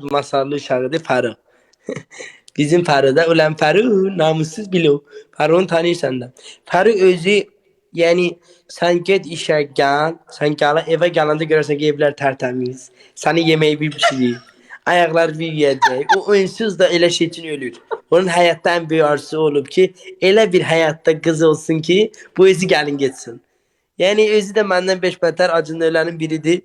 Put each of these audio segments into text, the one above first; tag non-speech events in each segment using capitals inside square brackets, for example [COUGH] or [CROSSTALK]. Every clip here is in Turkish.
masallı uşağıdır Faruk. [LAUGHS] Bizim Faruk'da ulan Faruk namussuz bile o. Faruk'u tanıyorsan da. Faruk özü yani sen git işe gel. Sen gel eve gelende görürsen ki evler tertemiz. Seni yemeği bir pişirir. Ayaklar bir yiyecek. O oyunsuz da elə şey için ölür. Onun hayatta en büyük arzusu olup ki elə bir hayatta kız olsun ki bu özü gelin geçsin. Yani özü de benden beş beter acının ölenin biridir.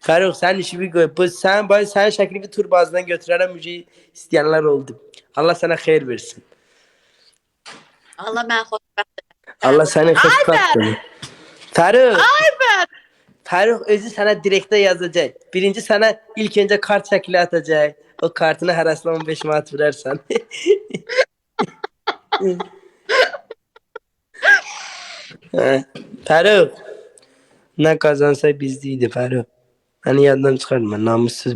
Faruk sen işi bir koy. Sen bay sen şekli bir tur bazından götürerek müziği isteyenler oldu. Allah sana hayır versin. Allah mən xoşbəxt. Allah seni hoş kalsın. Faruk. Ayber. Faruk özü sana direkte yazacak. Birinci sana ilk önce kart şekli atacak. O kartını her aslan 5 manat verersen. [LAUGHS] [LAUGHS] Ha, Faruk. Ne kazansa bizdeydi Faruk. Hani yandan çıkarma namussuz.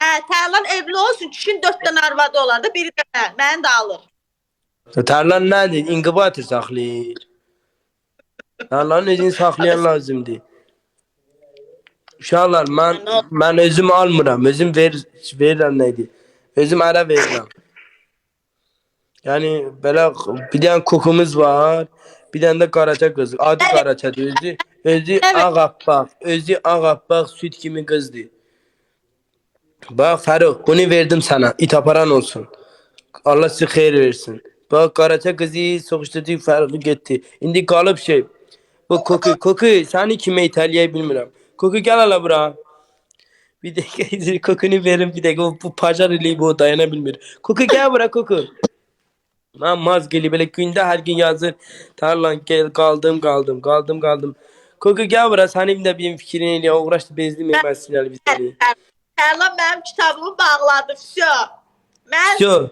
Hə, Tərlan evli olsun, kişinin 4 dənə arvadı olar da, biri də mən, məni də alır. Tarlan nedir? İnkubatör saklayır. Tarlanın özünü saklayan lazımdı. Uşaqlar mən mən özüm almıram. Özüm ver verirəm neydi? Özüm ara verirəm. Yani belə bir dənə kokumuz var. Bir dənə də qaraça qız. Adı qaraçadır özü. Özü ağappaq. Özü ağappaq süt kimi qızdır. Bak Faruk bunu verdim sana. İtaparan olsun. Allah size hayır versin. Bak Karaca kızı sokuşturdu Faruk'u gitti. Şimdi kalıp şey. Bu koku koku seni kime İtalya'yı bilmiyorum. Koku gel hala bura. Bir dakika [LAUGHS] kokunu verin bir dakika bu pacar ile bu dayanabilmiyor. Koku gel bura koku. Ben maz geli böyle günde her gün yazır. Tarlan gel kaldım kaldım kaldım kaldım. Koku gel bura senin de bir fikrini uğraştı bezdim yemezsin yani bizleri. Tərlan mənim kitabımı bağladı, vsyo. Mən Şu.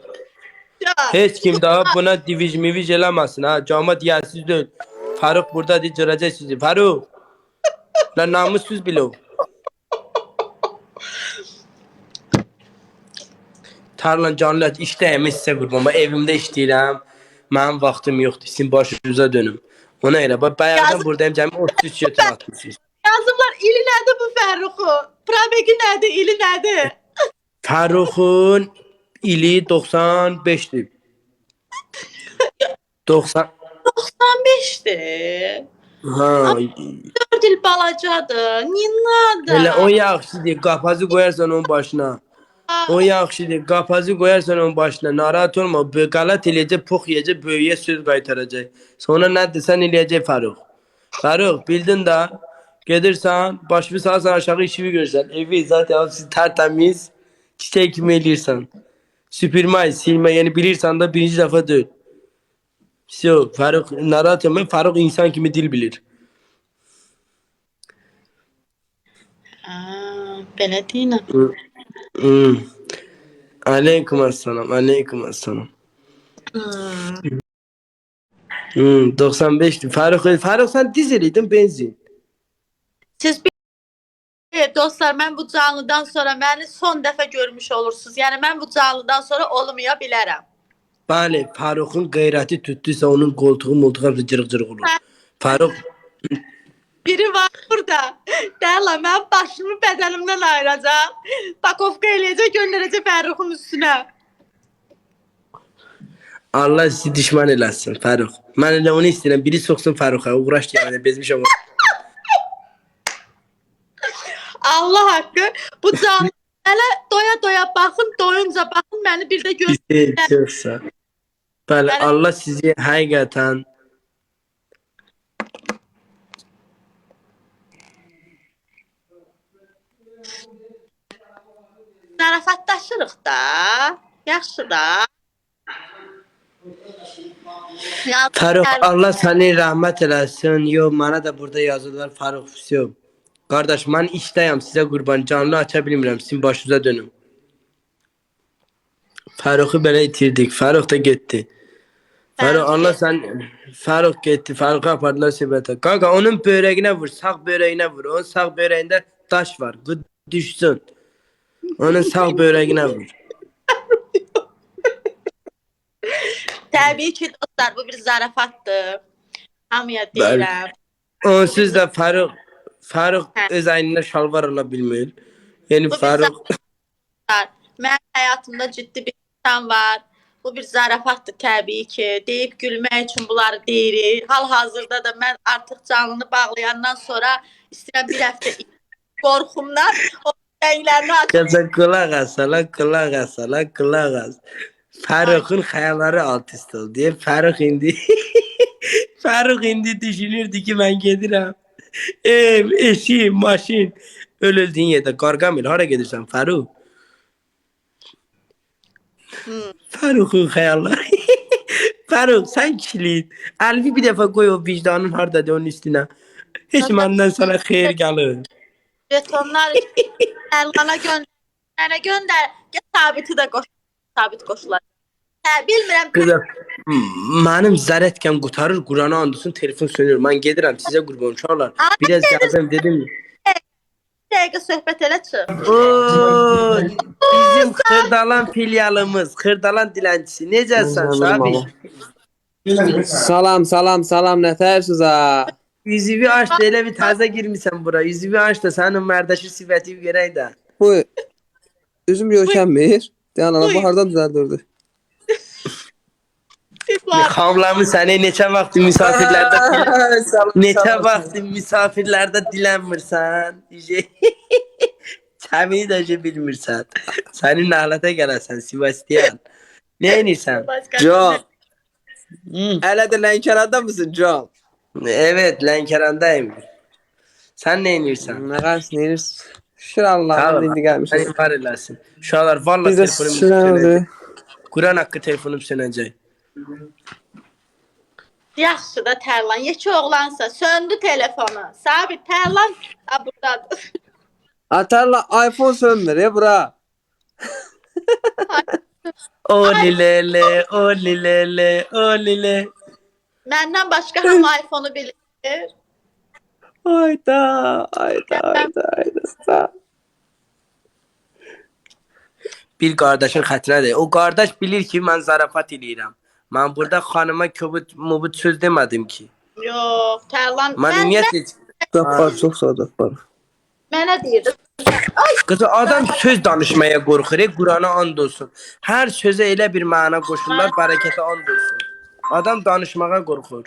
Hiç kim daha buna diviz miviz eləməsin ha. Cama diyəsiz deyil. Faruk burada deyir sizi. Faruk. Lan namussuz bile o. Tarlan canlı işləyəm sizə qurban. Evimdə işləyirəm. Mənim vaxtım yoxdur. Sizin başınıza dönüm. Ona elə bax bayaqdan buradayım cəmi 33 götür atmışsınız. Yazıblar, ili nədir bu Fərruxu? Probeki nədir, ili nədir? Faruk'un ili 95'dir. 90 95'dir. Ha, 4 il balacadır. Ninadır. Elə o yaxşıdır. Qapazı qoyarsan onun başına. O yaxşıdır. Qapazı qoyarsan onun başına. Narahat olma. Bu qalat eləyəcək, pox yeyəcək, böyüyə söz qaytaracaq. Sonra nə desən eləyəcək Faruk. Faruk bildin də. Gedirsən, başını salsan aşağı işini görsən. Evi zaten siz tertemiz. Çiçek kimi eləyirsən. Süpürmək, silmək, yəni bilirsən də birinci dəfə deyil. Yo, Faruk narahat olma. Faruk insan kimi dil bilir. Ha, belə deyinə. Hmm. Aleyküm assalam. Aleyküm assalam. Hmm. Hmm, 95'ti. Faruk, Faruk sen dizeliydin benzin. Siz bir Evet, dostlar mən bu canlıdan sonra məni son dəfə görmüş olursunuz. Yəni mən bu canlıdan sonra olmaya bilərəm. Bəli, Faruk'un gayreti tuttuysa onun koltuğu moltuğu hepsi cırık cırık olur. Faruk, Biri var burada. Dərla mən başımı bədənimdən ayıracaq. Pakovka eləyəcək, göndərəcək Fərruxun üstünə. Allah sizi düşman eləsin Faruk. Mən elə onu istəyirəm. Biri soksun Faruk'a. Uğraş yani bezmiş ama. Allah haqqı bu canlı hələ doya doya baxın, doyunca baxın, məni bir də gör. Bizi yoksa. Bəli, Allah sizi həqiqətən Zarafatlaşırıq da. Yaxşı da. Faruk Allah seni rahmet eləsin. Yo bana da burada yazırlar Faruk Füsyo. Kardeş ben işteyim size kurban canlı aça bilmirəm sizin başınıza dönüm. Faruk'u belə itirdik. Faruk da gitti. Faruk Faruk Allah sen Faruk gitti. Faruk'u apardılar sebete. Kanka onun böreğine vur. Sağ böreğine vur. Onun sağ böreğinde taş var. Düşsün. Onun [LAUGHS] sağ böreğine vur. Təbii ki, dostlar, bu bir zarafatdır. Hamıya deyirəm. Onsuz da Faruk Faruk Hə. öz əynində şalvar ala bilmir. Yani Bu Faruk. var. Mənim həyatımda ciddi bir insan var. Bu bir zarafatdır təbii ki. Deyib gülmək üçün bunları deyirik. Hal-hazırda da mən artıq canını bağlayandan sonra istəyirəm bir həftə qorxumdan [LAUGHS] o Kıza kulak as, sana kulak as, sana kulak as. Faruk'un hayalleri alt üst oldu diye Faruk indi. [LAUGHS] Faruk indi düşünürdü ki ben gelirim. Ev, eşi, maşin. Öldüğün yerde Gargamel hara gelirsen Faruk. Faruk'un hayalleri. [LAUGHS] Faruk sen kişiliğin. Elvi bir defa koy o vicdanın hardadır onun üstüne. Hiç benden sana hayır gelir. jetonlar Əlqana göndər. Mənə göndər. Gəl Sabiti də qoş. Sabit qoşular. Hə, bilmirəm. Kızım benim zaretken kurtarır Kur'an'a andısın telefon sönüyor. Ben gelirim size kurban uşaklar. Biraz geldim dedim. Bir dəqiqə söhbət elə çıx. Bizim Kırdalan filialımız, Kırdalan dilencisi. Necəsən Şabi? Salam, salam, salam, nətərsiniz ha? Yüzüvi aç da elə bir taze girmişsən bura. Yüzüvi aç da sənin mərdaşı sifəti görək də. Bu üzüm görkənmir. Deyən ana bu hardan düzəldirdi? Var. Xavlamı səni neçə vaxt [LAUGHS] misafirlərdə [LAUGHS] neçə vaxt misafirlərdə dilənmirsən. [LAUGHS] Çəmini də bilmirsən. Sənin nalətə gələsən Sivasdiyan. Nə edirsən? Can, Hmm. hələ də Lənkəranda mısın Can? Evet, Lənkərandayım. Sən nə edirsən? Nə qarşınız? Şükür Allah'a indi gəlmişik. Səni var eləsin. Uşaqlar valla Biz telefonum sönəcək. Quran haqqı telefonum sönəcək. Yaxşı da Tərlan. Yekə oğlansa söndü telefonu. Sabit Tərlan ha burdadır. Atarla iPhone sönmür ya bura. [LAUGHS] O lilele, o Məndən başqa hamı iPhone-u bilir. Ayda, ayda, ayda, ayda. Bir qardaşın xətrinədir. O qardaş bilir ki, mən zarafat eləyirəm. Mən burada xanıma köbut mubut söz demədim ki. Yox, Tərlan Mən mən, ümumiyyətlə çox sağ ol, Cabbar. mənə deyirdi. Qızı adam söz danışmaya qorxur, e, Qurana and olsun. Hər sözə elə bir məna qoşurlar, bərəkətə and olsun. Adam danışmağa qorxur.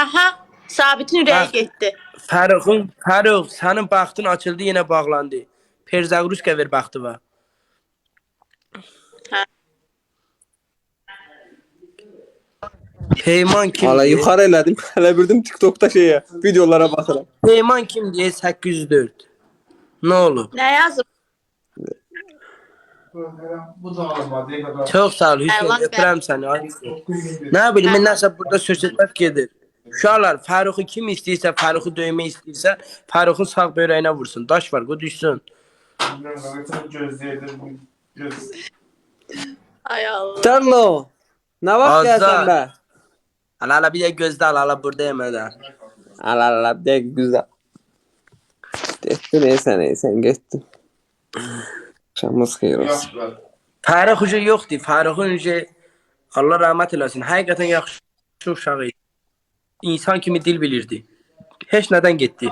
Aha, Sabitin ürəyi Bax. getdi. Fəruxun, Fərux, sənin baxtın açıldı, yenə bağlandı. Perzagruska ver baxtı. Hə. Peyman kim? Hala yuxarı elədim. [LAUGHS] Hələ birdim TikTokda şeyə, videolara baxıram. Peyman kim diye 804. Ne olub? Nə yazıb? Çox sağ ol Hüseyin, ay Hüseyin. Nə bilim, mən nəsə burada söhbət gedir. Uşaqlar, Fəruxu kim istəyirsə, Fəruxu döymək istəyirsə, Fəruxun sağ böyrəyinə vursun. Daş var, o düşsün. Ben çok. Ay Allah. Carlo, nə vaxt gəlsən bə? Hala hala bir də gözdə al, hala burada yemədən. Ala ala, bir dəqiqə güzel. Getdi, neysə, neysə, getdi. Şamız xeyir olsun. Fərux ucu yoxdur. Fəruxun ucu Allah rəhmət eləsin. Həqiqətən yaxşı uşaq idi. İnsan kimi dil bilirdi. Heç nədən getdi.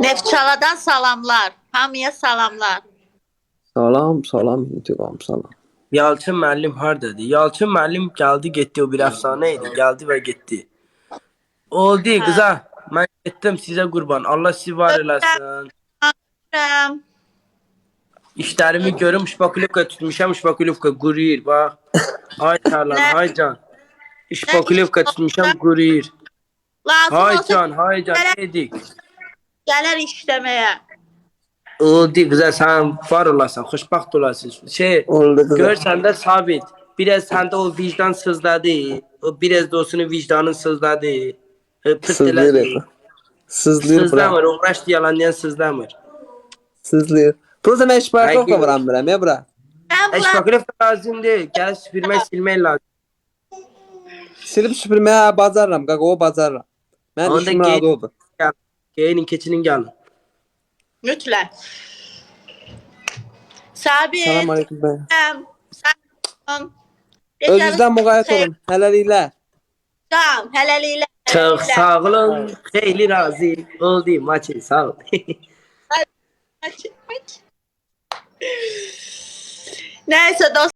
Neftçaladan salamlar. Hamıya salamlar. Salam, salam, intiqam, salam. Yalçın müəllim hardadır? Yalçın müəllim gəldi, getdi. O bir əfsanə idi. Gəldi və getdi. Oldu qıza. Mən getdim sizə qurban. Allah sizi var eləsin. Rəm. İşlərimi görüm, şpakulivka tutmuşam, şpakulivka quruyur. Bax. Ay tarlan, hay can. Şpakulivka tutmuşam. Lazım Hay can, hay can. Edik. gələr işləməyə. Oldu qıza sən var olasan, xoşbaxt olasın. Şey, Oldu görsən də sabit. Biraz səndə o vicdan sızladı. O biraz da olsun vicdanın sızladı. E, Pırt Sızlayır. Sızlayır. Sızlamır, uğraşdı yalanlayan sızlamır. Şipartovka Həqiqi. vuram biləm ya bura. Mən bunlar Eşpakulov lazım deyil. Gəl süpürmək, silmək lazım. Silib süpürməyə bacarıram, qaqa, o bacarıram. Mən Onda işimin gey- adı odur. Geyinin, keçinin gəlin. mütləq. Sabit. Salam aleyküm bə. Sən. Sən. Özünüzdən müğayət olun. Hələliklər. Can, hələliklə. Çok sağ olun. Hayli razı oldum maçı sağ ol. [LAUGHS] Aç, aç. Neyse dostlar.